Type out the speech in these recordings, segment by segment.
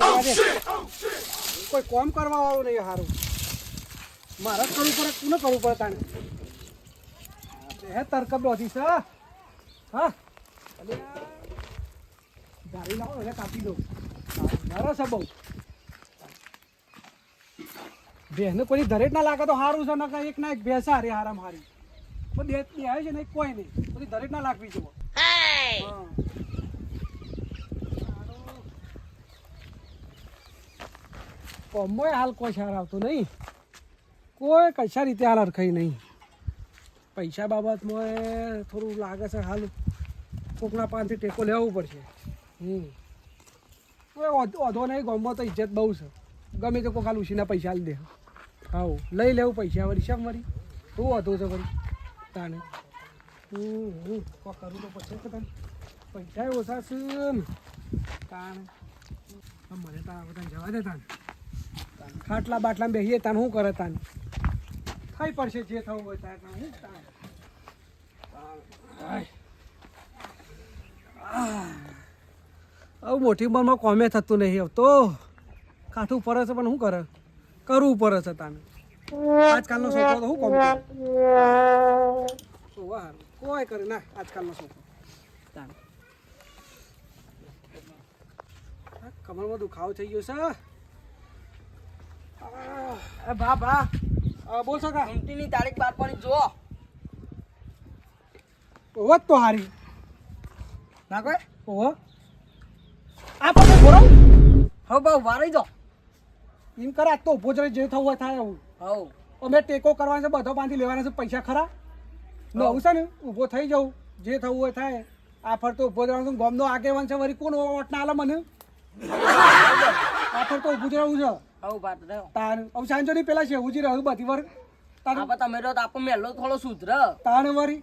કરવા દે કોઈ કોમ કરવા વાળું નહીં હારું. મારે જ કરવું પડે તું કરવું પડે તાણે? હે તરકબ દોધી છે હા. ગાડી લાવો એટલે કાપી દઉં. મારો છે બહુ. બેહને કોઈ દરેક ના લાગે તો સારું છે નકર એક ના એક ભેંસ હારી હારામ હારી. પણ બે બે છે ને કોઈ નહીં. પછી દરેક ના લાગવી જુઓ કોમોય હાલ કોઈ સાર આવતો નહીં. કોઈ કશા રીતે હાલ હરખાઈ નહીં. પૈસા બાબતમાં થોડું લાગે છે હાલ કોકના પાનથી ટેકો લેવું પડશે. હમ. ઓધ- નહીં ગોમમાં તો ઇજ્જત બહુ છે. ગમે તે કોક ખાલી ઉછીના પૈસા લઈ દે. હાઉ, લઈ લેવું પૈસા વળી, શેમ વળી? શું વધુ છે વળી તાને હમ હમ કરું તો પછી તને. પૈસા ઓછા છે ને તાને મને તારા બધા જવા દે તાન ખાટલા બાટલા બેસીએ તાન શું કરે તાન? થઈ પડશે જે થવું હોય તાર હું. હવે મોટી ઉંમરમાં કોમે થતું નહીં હવે તો. કાઠું પડે છે પણ શું કરે? કરવું પડે છે તાને. આજકાલનો છોકરો તો શું કોમ કરે? કોઈ કરે ના, આજકાલનો છોકરો તાન. કમરમાં દુખાવો થઈ ગયો છે. ભા ભા બોલ સકા ઘંટીની તારીખ બાર પડી જો ઓવત તો હારી. ના કોઈ? ઓહો. આ પણ બોરો હો બહુ વારી જો એમ કરા તો ઊભો જ જે થવું હોય થાય એવું હવ અમે ટેકો કરવાનો છે બધો બાંધી લેવાના છે પૈસા ખરા. નવું છે ને ઊભો થઈ જાઉં. જે થવું હોય થાય. આ ફરતો ઊભો જ રહેવાનું ગમનો આગેવાન છે વળી કોણ ઓટ ના આલે મને? આ ફરતો ઊભું જ રહું છે. હવ વાત રહ્યો તાર હવે સાંજો ની પેલા છે ઉજી રહ્યું બધી વાર. તાર તમે રહો તો આપણો મેલો થોડો સુધર. તાણ વારી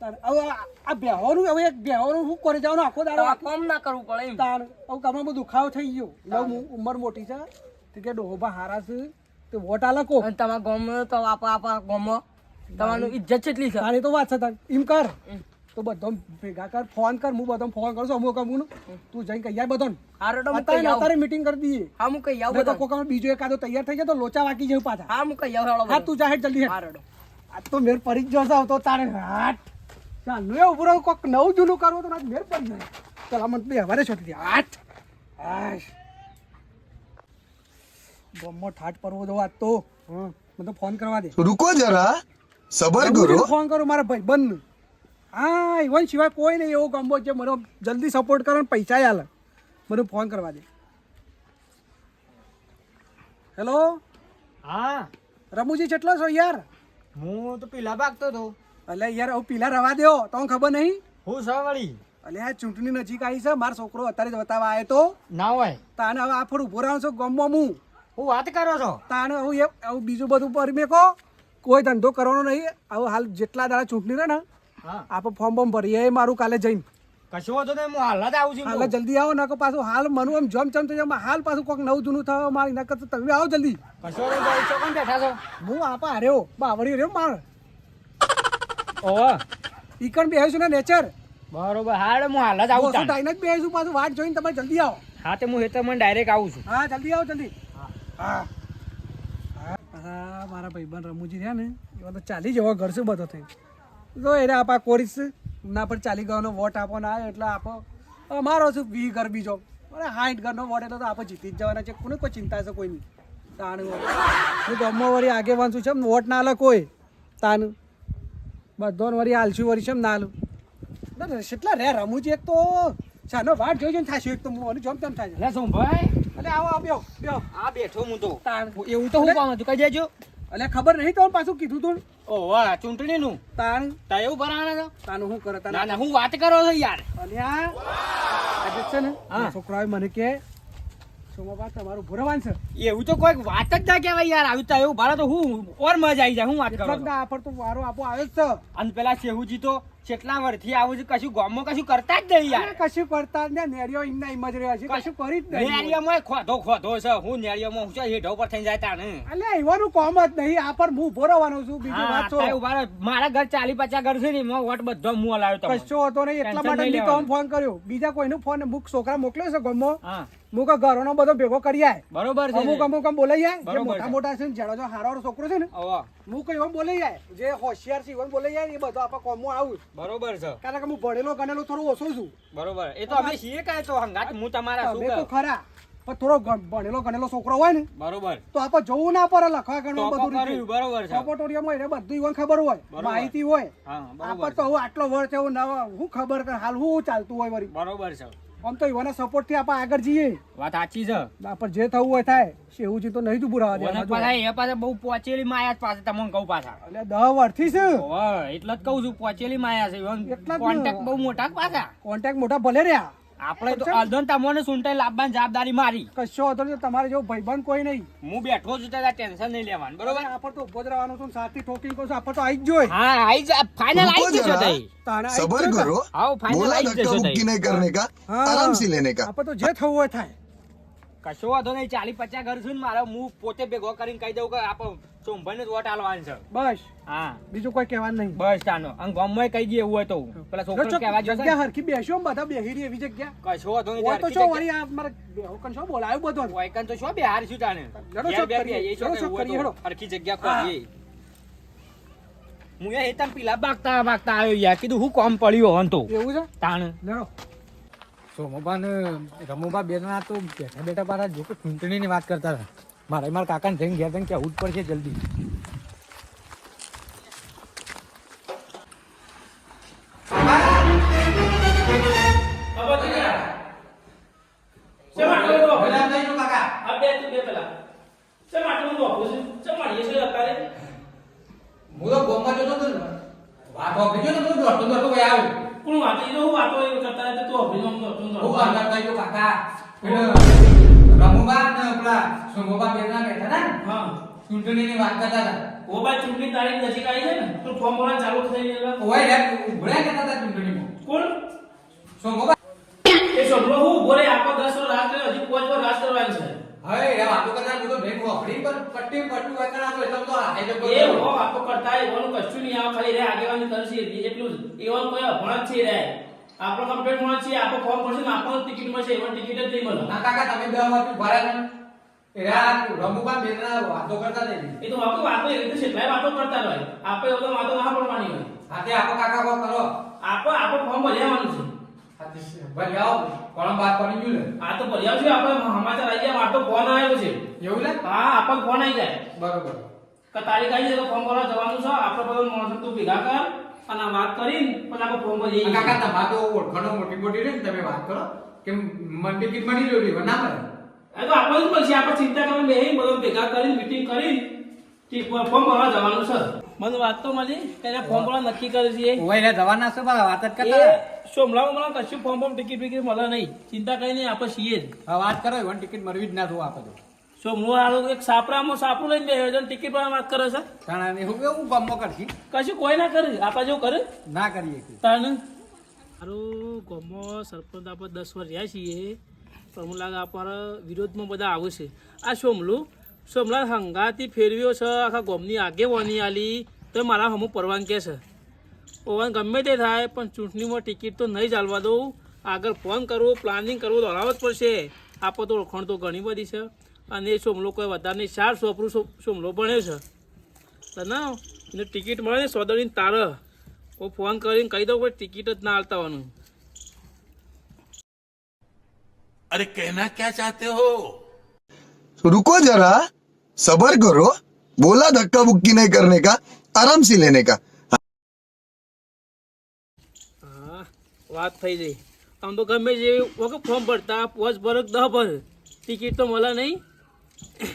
તાર હવે આ- બેહવાનું હવે એક બેહવાનું શું કરે જવાનું આખો દાડો કામ ના કરવું પડે એમ. તાણ હવે કમરમાં બધું દુખાવો થઈ ગયો. લવ ઉંમર મોટી છે. તે કે ડોહા હારા છે. તે વોટ આલા કો? અને તમારા ગામ તો આપા આપા ગામમાં તમારું ઇજ્જત કેટલી છે? તારી તો વાત છે તાર એમ કર. તો બધો ભેગા કર ફોન કર હું બધો ફોન કરશો અમુક અમુક તું જઈને કહી આવ બધો અત્યારે મીટિંગ કરી દઈએ. હા હું કહી આવું બધો કોક બીજો એકાદો તૈયાર થઈ જાય તો લોચા વાકી જાય પાછા. હા હું કહી આવું હા તું જાહેર જલ્દી હારડો આ તો મેર પરી જ જોશે તો તારે. હાટ. ચાલુ એ ઉભરો કોક નવું જૂનું કરવું તો મેર પડી જાય. ચાલ આમાં બે હવારે છોડી દે હાટ. હાશ. ગમો ઠાટ પરવો જો વાત તો. મને ફોન કરવા દે. રુકો જરા. સબર ગુરુ. ફોન કરો મારા ભાઈ બંધ હા ઇવન સિવાય કોઈ નહીં એવો કોમ્બો છે મને જલ્દી સપોર્ટ કરો ને પૈસા આલે. મને ફોન કરવા દે. હેલો હા. રમુજી કેટલો છો યાર? હું તો પીલા ભાગતો હતો. અલે યાર હું પીલા રવા દ્યો તમને ખબર નહીં? હું સવાળી. વળી અલે આ ચૂંટણી નજીક આવી છે મારો છોકરો અત્યારે જ બતાવવા આવ્યો તો. ના હોય. તાને હવે આ ફળ ઊભો રહ્યો છું ગમો હું. હું વાત કરો છો? તાને હું એ બીજું બધું પર મેકો. કોઈ ધંધો કરવાનો નહીં. આવું હાલ જેટલા દાડા ચૂંટણી રહે ને આપણે ફોર્મ બોમ ભરીએ એ મારું કાલે જઈને. કશું વાંધો નહીં હું હાલ જ આવું છું હાલ જલ્દી આવો નકો પાછું હાલ મનું એમ જમ જમ હાલ પાછું કોઈક નવું જૂનું થવા મારી નકર તો તમે આવો જલ્દી. કશું નહીં બેઠા છો? હું આપા હાર્યો બાવરી રહ્યો માર ઓહો. ઈકણ બેસીશું ને નેચર. બરોબર હાલ હું હાલ જ આવું છું ટાઈમ જ બેસીશું પાછું વાટ જોઈને તમે જલ્દી આવો. હા તે હું હેતર મને ડાયરેક્ટ આવું છું. હા જલ્દી આવો જલ્દી. હા. હા. મારા ભાઈબંધ રમુજી રહ્યા ને એવા તો ચાલી જવા ઘર શું બધો થઈ જો એને આપા કોરીશ ના પર ચાલી ગયો વોટ આપો ના એટલે આપો. અમારો શું વી ઘર બીજો અરે હાઈટ ઘરનો વોટ એટલે તો આપણે જીતી જ જવાના છે. કોને કોઈ ચિંતા છે કોઈની? તાણ હું ગમો વળી આગે વાંચું છે વોટ ના લે કોઈ? તાન બધો વળી આલશું વળી છે એમ ના ના, કેટલા રે રમુજી એક તો. ચાનો વાટ જોઈ જોઈને થાશે એક તો હું અને જમ તેમ થાય છે. શું ભાઈ અલે આવો આ બેઠો હું તો. એવું તો હું કહું છું કઈ દેજો. અલે ખબર નહીં તો પાછું કીધું તું? ઓહો ચૂંટણી નું તાણ? તા એવું ભરાણા છો? તાનું શું કરે? તાન ના ના હું વાત કરો છો યાર. અલ્યા આજે છે ને. આ છોકરાએ મને કે સોમાબા તમારું ભરવાન છે એવું તો કોઈક વાત જ ના કહેવાય યાર આવ્યું તા એવું ભરા તો હું ઓર મજા આવી જાય હું વાત કરું કરો પર તો વારો આપો આવ્યો જ છે. અને પેલા શેહુજી તો કેટલા વર્ષથી આવું છે? કશું ગામમાં કશું કરતા જ નહીં યાર. કશું કરતા ને નેરિયો એમના એમ જ રહ્યા છે. કશું કરી જ નહીં. નેળિયામાં ખોધો ખોધો છે. હું નેળિયામાં હું છે હેઢો પર થઈ જાય તાને અલ્યા એવાનું કોમ જ નહીં. આ પર હું ઊભો રહેવાનો છું. બીજી વાત છો ઊભા મારા ઘર ચાલી પચાસ ઘર છે ને એમાં વોટ બધો હું હલાવ્યો તમને. કશો હતો નહીં. એટલા માટે નહીં તો ફોન કર્યો. બીજા કોઈનો ફોન મુક છોકરા મોકલ્યો છે ગામમાં. હા. મુક ઘરનો બધો ભેગો કરી આય. બરોબર છે. અમુક અમુક આમ બોલાઈ જાય જે મોટા મોટા છે ને જેનો જો હારો છોકરો છે ને મુક એવો બોલાઈ જાય જે હોશિયાર છે એવો બોલાઈ જાય એ બધો આપણે કોમમાં આવું. બરોબર છે. કારણ કે હું ભણેલો ગણેલો થોડો ઓછો છું. બરોબર. એ તો અમે છીએ કાય તો હંગાત હું તમારા શું તો ખરા. પણ થોડો ભણેલો ગણેલો છોકરો હોય ને બરોબર. તો આપણે જવું ના પડે લખવા ગણવા બધું. બરોબર છે. સપોટોરિયમ હોય એને બધું ઈવન ખબર હોય માહિતી હોય. આપણે તો હું આટલો વર્ષ એવું નવા હું ખબર કે હાલ હું ચાલતું હોય વરી બરોબર છે. આમ તો ઈવાના સપોર્ટથી આપણે આગળ જઈએ. વાત સાચી છે. આપણે જે થવું હોય થાય. એવું તો નહીં તું ઓને દેવાના. પાછા એ પાછા બહુ પોચેલી માયા પાછા તમને કહું પાછા. એટલે દહ વર્ષથી છે. એટલે જ કહું છું પોચેલી માયા છે. કોન્ટેક્ટ બહુ મોટા પાછા. કોન્ટેક્ટ મોટા ભલે રહ્યા. આપણે તો અર્ધન તમને સુનટાઈ લાવવાની જવાબદારી મારી. કશો હતો ને તમારે જેવો ભાઈબંધ કોઈ નહીં. હું બેઠો છું તારા ટેન્શન નહીં લેવાનું બરોબર? આપણે તો ઊભો રહેવાનું છું સાથી ઠોકીને કહું આપણે તો આવી જ જોઈ હા આવી જ ફાઇનલ આવી જશો તઈ. સબર કરો. આવો ફાઇનલ આવી જશો તઈ. મુક્કી નહીં કરને કા? આરામ સે લેને કા? આપણે તો જે થવું હોય થાય. કશો વાંધો નહીં ચાલી પચાસ ઘર છું ને મારા હું પોતે ભેગો કરીને કહી દઉં કે આપણે સોમભાઈ જ વોટ આલવાની છે. બસ. હા. બીજું કોઈ કહેવાનું નહીં. બસ તાનો અને ગામમાં કહી દઈએ એવું હોય તો. પેલા છોકરો કહેવા જશે જગ્યા હરખી બેસ્યો ને બધા બેહી રહી એવી જગ્યા. કશો વાંધો નહીં હોય તો છો વળી આ મારે બેહુકન છો બોલાયું બધો વાયકન તો છો બિહાર છું તાને લડો બે કરીએ, છો લડો કરીએ, તો. હેડો. હરખી જગ્યા ખોલીએ. હું. એ હેતમ પીલા બાગતા બાગતા આવ્યો યાર. કીધું હું કોમ પડ્યો હન તો. એવું છે? તાણ. લડો. સોમોબા ને રમોબા બે જણા તો બેઠા બેઠા પાછા જો કે ચૂંટણીની વાત કરતા હતા. મારે મારા કાકાને જઈને ઘેર જઈને કહેવું જ પડશે જલ્દી. હું વાતો હતો ને. વાત ભાઈ આવ્યો. હું વાત કરતા કાકા. રમુબા ને આપડા સોમોબા બે બેઠા હતા હા. ચૂંટણીની વાત કરતા હતા. ચૂંટણી તારીખ નજીક આવી છે ને તો ફોર્મ ભરવાનું ચાલુ થઈ ગયેલા ઓય રે ઉભળ્યા કરતા હતા ચૂંટણીમાં. કોણ? સોમોબા એ સભ્યો હું રહે આખો દસ વર્ષ રાજ કર્યો હજી પાંચ વર્ષ રાત કરવાનું છે. હવે રે વાતો કરતા બધો ભેગો અફડી પર પટ્ટી પટ્ટુ વાકણા તો એટલે તો આ જ એ હો વાતો કરતા એવાનું કશું નહીં આવે ખાલી રે આગેવાની કરશે એટલું જ. એવાનું કોઈ અભણ જ છે રે. આપણો કમ્પ્લેટ મળે છે? આપણો ફોર્મ ભરશે ને આપણને ટિકિટ મળશે એમાં ટિકિટ જ નહીં મળે. ના કાકા તમે બે વાર ભરા ને એ રા રમુબા બે જણા વાતો કરતા નહીં. એ તો વાતો વાતો એ રીતે કેટલાય વાતો કરતા રહે આપણે એવું તો વાતો ના પડવાની હોય. હાથે આપો કાકા કો કરો. આપો આપો ફોર્મ ભર્યાવાનું છે. હાથે ભરી આવો. કોણ વાત પડી ગયું ને આ તો ભર્યા છે આપણે સમાચાર આવી જાય વાતો ફોન આવ્યો છે. એવું ને હા આપણને ફોન આવી જાય. બરોબર. કે તારીખ આવી છે તો ફોર્મ ભરવા જવાનું છે. આપણે બધા માણસો તું ભેગા કર. અને વાત કરીને પણ આપણે ફોર્મ ભરીએ આ કાકા તમારે તો ઓળખાણો મોટી મોટી રહી ને તમે વાત કરો કે મને ટિકિટ મળી રહ્યું ના મળે? એ તો આપણે જ પછી આપણે ચિંતા કરીને બેહી બધા ભેગા કરીને મીટિંગ કરી ફોર્મ ભરવા જવાનું છે. મને વાત તો મળી કે એને ફોર્મ ભરવા નક્કી કરી છે. ઓય રે જવાના છે બરા વાત જ કરતા સોમલા મને કશું ફોર્મ ફોર્મ ટિકિટ બિકિટ મળે નહીં. ચિંતા કરી નહીં આપણે છીએ જ. વાત કરો વન ટિકિટ મળવી જ ના થવું આપે તો હું આ એક સાપરામાં સાપરું લઈને બેહ્યો છે ટિકિટ પર વાત કરે છે. કારણ હું એવું ગામમાં કરશી. કશું કોઈ ના કરે? આપા જેવું કરે? ના કરીએ તાને મારું ગામમાં સરપંચ આપણે દસ વર્ષ રહ્યા છીએ. પણ મને લાગે આપણા વિરોધમાં બધા આવે છે. આ સોમલું સોમલા હંગાતી ફેરવ્યો છે આખા ગામની આગેવાની આલી. તો મારા હમું પરવાનગી છે. ઓવન ગમે તે થાય પણ ચૂંટણીમાં ટિકિટ તો નહીં ચાલવા દઉં. આગળ ફોન કરવું પ્લાનિંગ કરવું દોડાવવું જ પડશે. આપો તો ઓળખાણ તો ઘણી બધી છે. અને એ સોમલો કોઈ વધારે નહીં ચાર સોપરું સો- સોમલો ભણે છે તો ના એને ટિકિટ મળે ને સોદડીને તારે કોઈ ફોન કરીને કહી દઉં કે ટિકિટ જ ના હાલતા હોવાનું अरे कहना क्या चाहते हो रुको जरा सबर करो बोला धक्का मुक्की नहीं करने का आराम से लेने का હા વાત થઈ ગઈ આમ તો ગમે જે વખત ફોર્મ ભરતા પોચ ભર દહ ભર ટિકિટ તો મળે નહીં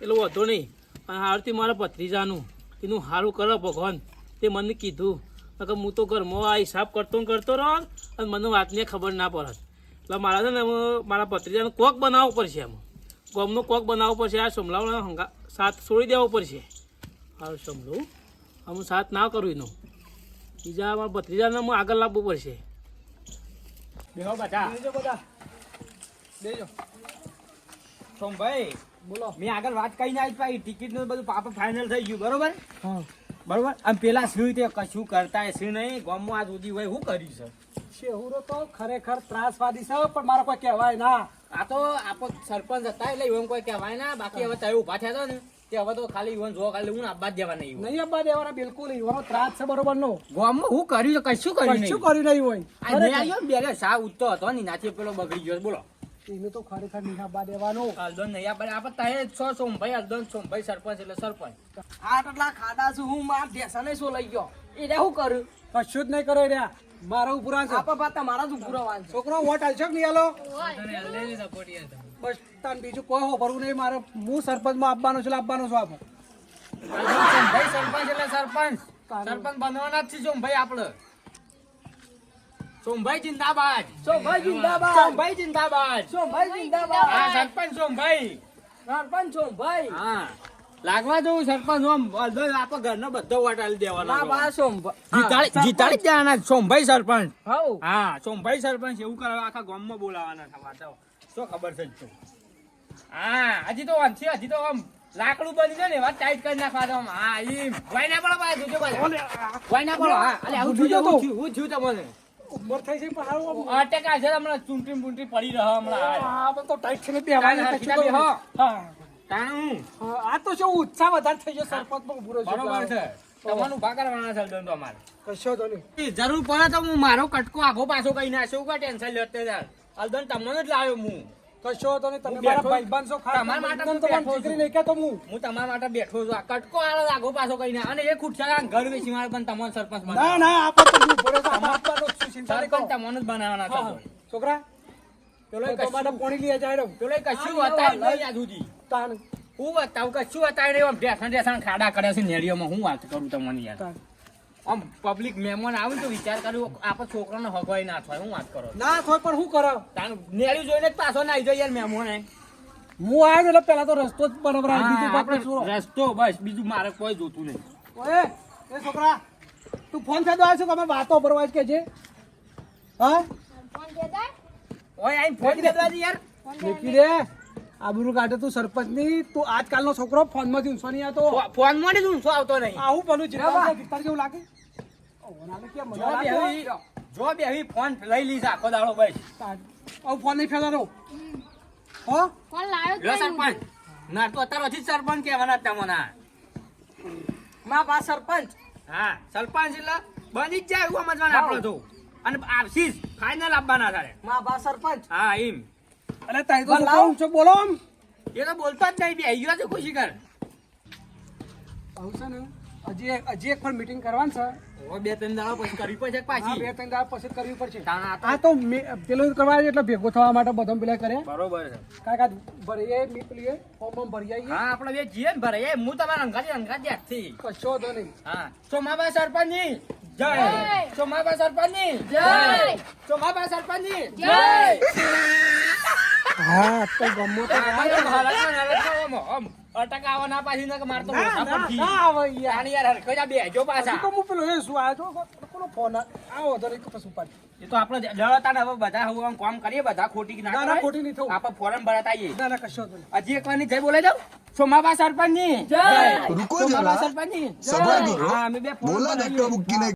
એટલે વધો નહીં. અને હારથી મારા ભત્રીજાનું એનું સારું કરો ભગવાન તે મને કીધું. કે હું તો ઘરમાં આ હિસાબ કરતો ને કરતો રહો અને મને વાતની ખબર ના પડત એટલે મારા છે ને મારા ભત્રીજાને કોક બનાવવું પડશે એમ. ગમનો કોક બનાવવો પડશે આ સમલાવવાનો હંગા સાથ છોડી દેવો પડશે. હારું સમલું આમ સાથ ના કરું એનો. બીજા મારા ભત્રીજાને હું આગળ લાવવું પડશે. બેહો બધા બધા બેજો સોમભાઈ બોલો. મેં આગળ વાત કરીને આવી પાછી. ટિકિટનું બધું પાપા ફાઇનલ થઈ ગયું બરોબર? બરોબર? અને પેલા શું તે કશું કરતા હશે નહીં ગામમાં આ સુધી હોય શું કર્યું છે? શેહુરો તો ખરેખર ત્રાસવાદી છે પણ મારે કોઈ કહેવાય ના. આ તો આપો સરપંચ હતા એટલે એવું કોઈ કહેવાય ના. બાકી હવે તમે ઊભા થયા ને તે હવે તો ખાલી ઈવન જો ખાલી હું આબાદ દેવા નહીં નહીં અબ્બા દેવાના બિલકુલ. એનો ત્રાસ છે બરોબર નો. ગામમાં હું કર્યું કશું કર્યું કશું નહીં. કર્યું નહીં હોય. આ આવ્યો ને સા ઉઠતો હતો ને નાથી પેલો બગડી ગયો બોલો. એને તો ખરેખર નિહાબા દેવાનો. અલદોન નહીં આપણે આપણે તારે છો સોમભાઈ અલદોન સોમભાઈ સરપંચ એટલે સરપંચ. આટલા ખાડા છું હું માર દેસાને શું લઈ ગયો? એને શું કર્યું કશું જ નહીં કરે રહ્યા. મારા ઉપરા છે. આપા પાતા મારા જ ઉભું વાંચ છોકરો વોટ આલશો કે નહીં હાલો બસ તાન બીજું કોઈ હો ભરવું નહીં. મારે હું સરપંચમાં આપવાનો છું આપવાનો છું આપણે સરપંચ એટલે સરપંચ. સરપંચ બનવાના જ છે ભાઈ આપણે સોમભાઈ જિંદાબાદ. સોમભાઈ જિંદાબાદ. સોમભાઈ જિંદાબાદ. સોમભાઈ જિંદાબાદ. હા સરપંચ સોમભાઈ. સરપંચ સોમભાઈ. હા. લાગવા જવું સરપંચ ઓમ બધો આપણો ઘરનો બધો વટાલી દેવાનો બા સોમભાઈ જીતાડી જીતાડી દેવાના સોમભાઈ સરપંચ. હઉ હા સોમભાઈ સરપંચ એવું કરવા આખા ગામમાં બોલાવાના થવા તો શું ખબર છે તું? હા હજી તો છે હજી તો આમ લાકડું બની જાય ને વાત ટાઈટ કરી નાખવા દો હા ઈ વાય ના પડો ભાઈ જોજો ભાઈ વાય ના પડો હા. અલે હું જોજો તો. હું થયું તમને. ઉંમર થઈ છે પણ હારું અટેક છે હમણાં ચૂંટણી બુંટણી પડી રહ્યો હમણાં હા તો ટાઈટ છે ને બેહવાનું. હા. તાણું આ તો શું ઉત્સાહ વધારે થઈ ગયો સરપંચમાં ઊભો રહ્યો બરોબર છે. તમારું ઊભા કરવાના છે દંડો અમારે. કશો તો નહીં. જરૂર પડે તો હું મારો કટકો આગો પાછો કઈ નાખ્યો કોઈ ટેન્શન લેતે યાર અલદોન તમને જ લાવ્યો હું. કશો તો નહીં તમે હું મારા ભાઈબંધ છો તમારા માટે હું તો મને દીકરી છું. નહીં કહેતો હું. હું તમારા માટે બેઠો છું. આ કટકો આલો આગો પાછો કઈ ના અને એ ખુરશા ઘર વેચી મારે પણ તમારો સરપંચ ના ના આપો તો ઊભો રહ્યો છું. આપણે આપવાનો જ છું, ચિંતા નહીં કરો. સરપંચ જ બનાવવાના હા, છોકરા પેલો તો પોણી લઈ જાય પેલો કશું બતાવી નહીં યાદ સુધી. તાન. હું બતાવું કશું બતાવી આમ ઢેસણ ઢેસણ ખાડા કર્યા છે નેડીઓમાં હું વાત કરું તમને યાર? આમ પબ્લિક મહેમાન આવે તો વિચાર કર્યો આપણે છોકરાને હગવાઈ ના થાય હું વાત કરો ના થોય પણ શું કરો તાણ નેડી જોઈને જ પાછો ના આવી જાય યાર મહેમાન. હું આવ્યો એટલે પેલા તો રસ્તો જ બરાબર આપણે રસ્તો બસ બીજું મારે કોઈ જોતું નહીં. ઓએ એ છોકરા તું ફોન થતો આવશે છે કે અમે વાતો ભરવા જ કે છે? હા? ઓય આઈ ફોન દેવા દે યાર દેખી રે આબરૂ કાઢે તું સરપંચની તું આજકાલનો છોકરો ફોનમાંથી નહીં આવતો. ફોનમાં જ ઊંચો આવતો નહીં. આવું પેલું જીતા જેવું લાગે. જો બે બેહી ફોન લઈ લીધા આખો દાડો બસ. આવું ફોન નહીં ફેલાતો હો? કોણ લાવ્યો સરપંચ. ના તો અત્યારે પછી સરપંચ કહેવાના તમને. મા બા સરપંચ. હા સરપંચ એટલે બની જ જાય એવું સમજવાના આપણે તો. અને આવશી ફાઈનલ આપવાના તારે મા બા સરપંચ. હા એમ. અરે તારી તો લાવ. ઊંચો બોલો એ તો બોલતો જ નહીં બે આવ્યો છે ખુશી કર આવશે ને. હજી એક હજી એક પણ મીટિંગ કરવાની છે. બે ત્રણ દાડા પછી કરવી પડશે પાછી? બે ત્રણ દાડા પછી કરવી પડશે. આ તો- આ તો મે- પેલું કરવા એટલે ભેગો થવા માટે બધો પેલા કરે. બરોબર છે. કાકા ભરીએ નીકળીએ ફોર્મ ભરી આવીએ હા આપણે બે જીએ ને ભરે હું તમારા અંગાજી અંગાજી હાથથી. કશો તો નહીં. હા. સોમાબા સરપંચની જય. ચોમાબા સરપંચની. જય. ચોમાબા સરપંચની. જય. હા તો ગમો તો અટકાવો ના પાછી ના મારતો આવે યાર હરખો બે જો પાછા. તો પેલો એ શું આજો કોનો ફોન આવો તો એક પછી ઉપર એ તો આપણે લડતા હવે બધા હું કામ કરીએ બધા ખોટી ના ના ખોટી નહીં થવું. આપણે ફોરમ ભરાતા આવીએ ના ના કશો હજી એકવારની જય બોલે જાવ સોમાબા સરપંચની. જય. રૂકો જરા. સરપંચની. સબર કરો. હા અમે બે ફોન બોલા ધક્કા મુક્કી